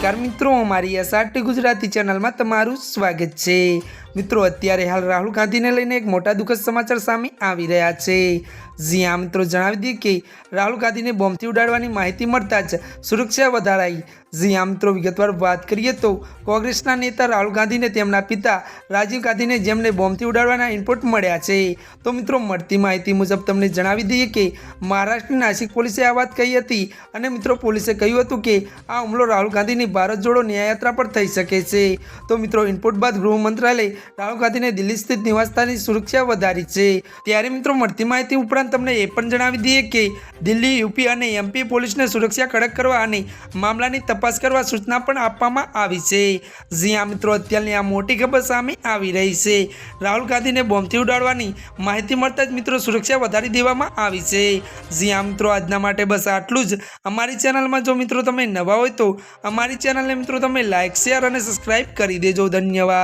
નમસ્કાર મિત્રો અમારી એસઆરટી ગુજરાતી ચેનલમાં તમારું સ્વાગત છે. મિત્રો, અત્યારે હાલ રાહુલ ગાંધીને લઈને એક મોટા દુઃખદ સમાચાર સામે આવી રહ્યા છે. જી હા, મિત્રો, જણાવી દઈએ કે રાહુલ ગાંધીને બોમ્બથી ઉડાડવાની માહિતી મળતા જ સુરક્ષા વધારાઈ. જી હા, મિત્રો, વિગતવાર વાત કરીએ તો કોંગ્રેસના નેતા રાહુલ ગાંધીને તેમના પિતા રાજીવ ગાંધીને જેમને બોમ્બથી ઉડાડવાના ઇનપુટ મળ્યા છે. તો મિત્રો, મળતી માહિતી મુજબ તમને જણાવી દઈએ કે મહારાષ્ટ્રની નાસિક પોલીસે આ વાત કહી હતી અને મિત્રો, પોલીસે કહ્યું હતું કે આ હુમલો રાહુલ ગાંધીની ભારત જોડો ન્યાયયાત્રા પર થઈ શકે છે. તો મિત્રો, ઇનપુટ બાદ ગૃહ મંત્રાલય રાહુલ ગાંધીને દિલ્હી સ્થિત નિવાસસ્થાનની સુરક્ષા વધારી છે. ત્યારે મિત્રો, મળતી માહિતી ઉપરાંત તમને એ પણ જણાવી દઈએ કે દિલ્હી, યુપી અને એમપી પોલીસને સુરક્ષા કડક કરવા અને મામલાની તપાસ કરવા સૂચના પણ આપવામાં આવી છે. જી આ મિત્રો, અત્યારની આ મોટી ખબર સામે આવી રહી છે. રાહુલ ગાંધીને બોમ્બથી ઉડાડવાની માહિતી મળતા જ મિત્રો સુરક્ષા વધારી દેવામાં આવી છે. જી આ મિત્રો, આજના માટે બસ આટલું જ. અમારી ચેનલમાં જો મિત્રો તમે નવા હોય તો અમારી ચેનલને મિત્રો તમે લાઇક શેર અને સબસ્ક્રાઈબ કરી દેજો. ધન્યવાદ.